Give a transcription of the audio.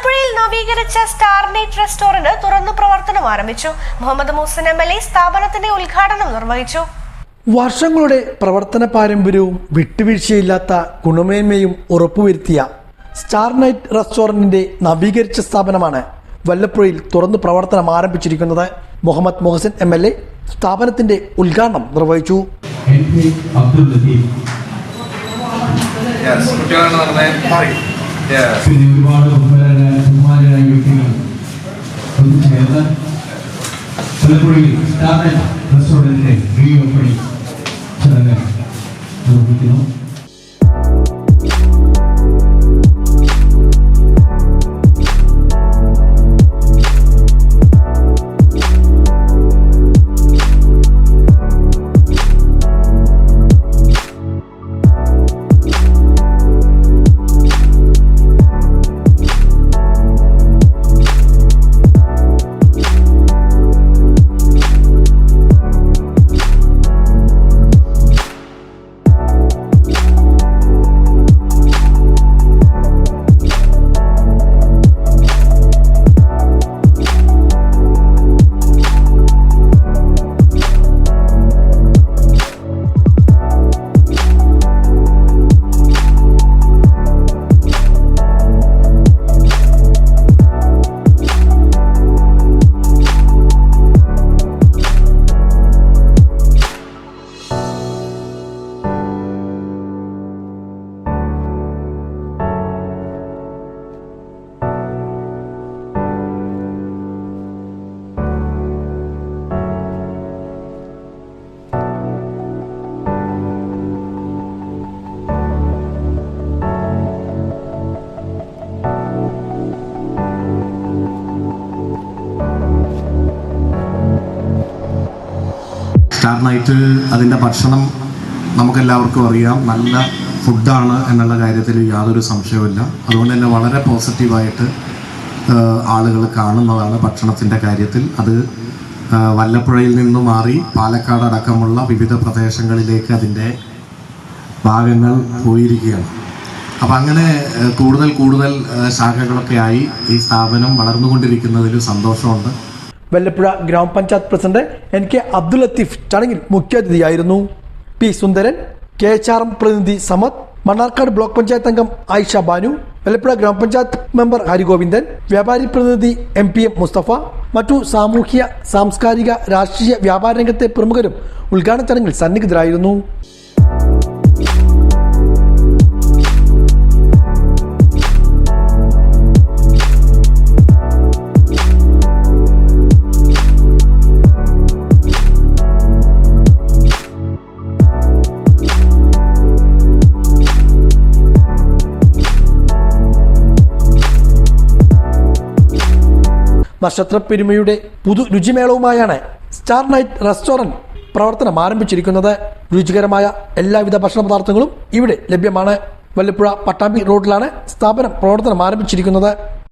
വല്ലപ്പുഴയിൽ നവീകരിച്ച star night restaurant തുറന്നു പ്രവർത്തനം ആരംഭിച്ചു. Muhammad Moosan M L A സ്ഥാപനത്തിന്റെ ഉദ്ഘാടനം നിർവഹിച്ചു. വർഷങ്ങളുടെ പ്രവർത്തന പാരമ്പര്യവും വിട്ടുവീഴ്ചയില്ലാത്ത ഗുണമേന്മയും ഉറപ്പുവരുത്തിയ സ്റ്റാർ നൈറ്റ് റെസ്റ്റോറന്റിന്റെ നവീകരിച്ച സ്ഥാപനമാണ് വല്ലപ്പുഴയിൽ തുറന്നു പ്രവർത്തനം ആരംഭിച്ചിരിക്കുന്നത്. Muhammad Muhsin M L A സ്ഥാപനത്തിന്റെ ഉദ്ഘാടനം നിർവഹിച്ചു. അബ്ദുൽ ലത്തീഫ്. Yes, കുട്ടികളാണ് നടന്നേ മാറി Yes. പിന്നെ ഒരുപാട് ബഹുമാനായ ബഹുമാനായ വ്യക്തികൾ ഒത്തുചേർന്ന് പലപ്പോഴും സ്റ്റാർ റെസ്റ്റോറൻറ്റിന്റെ റീ ഓപ്പണിംഗ് ചടങ്ങ് നിർവഹിക്കുന്നു സ്റ്റാർ നൈറ്റ് അതിന്റെ ഭക്ഷണം നമുക്കെല്ലാവർക്കും അറിയാം. നല്ല ഫുഡാണ് എന്നുള്ള കാര്യത്തിൽ യാതൊരു സംശയവുമില്ല. അതുകൊണ്ട് തന്നെ വളരെ പോസിറ്റീവായിട്ട് ആളുകൾ കാണുന്നതാണ് ഭക്ഷണത്തിന്റെ കാര്യത്തിൽ. അത് വല്ലപ്പുഴയിൽ നിന്ന് മാറി പാലക്കാട് അടക്കമുള്ള വിവിധ പ്രദേശങ്ങളിലേക്ക് അതിന്റെ ഭാഗങ്ങൾ പോയിരിക്കുകയാണ്. അപ്പം അങ്ങനെ കൂടുതൽ കൂടുതൽ ശാഖകളൊക്കെ ആയി ഈ സ്ഥാപനം വളർന്നുകൊണ്ടിരിക്കുന്നതിൽ സന്തോഷമുണ്ട്. വല്ലപ്പുഴ ഗ്രാമപഞ്ചായത്ത് president N K Abdul Latheef ചടങ്ങിൽ മുഖ്യാതിഥിയായിരുന്നു. P Sundaran K H R M പ്രതിനിധി സമദ് മണ്ണാർക്കാട് ബ്ലോക്ക് പഞ്ചായത്ത് അംഗം ആയിഷ ബാനു വല്ലപ്പുഴ ഗ്രാമപഞ്ചായത്ത് മെമ്പർ ഹരിഗോവിന്ദൻ വ്യാപാരി പ്രതിനിധി എം പി എം മുസ്തഫ മറ്റു സാമൂഹ്യ സാംസ്കാരിക രാഷ്ട്രീയ വ്യാപാര രംഗത്തെ പ്രമുഖരും ഉദ്ഘാടന ചടങ്ങിൽ സന്നിഹിതരായിരുന്നു. നക്ഷത്ര പെരുമയുടെ പുതു രുചിമേളവുമായാണ് സ്റ്റാർ നൈറ്റ് റെസ്റ്റോറന്റ് പ്രവർത്തനം ആരംഭിച്ചിരിക്കുന്നത്. രുചികരമായ എല്ലാവിധ ഭക്ഷണ പദാർത്ഥങ്ങളും ഇവിടെ ലഭ്യമാണ്. വല്ലപ്പുഴ പട്ടാമ്പി റോഡിലാണ് സ്ഥാപനം പ്രവർത്തനം ആരംഭിച്ചിരിക്കുന്നത്.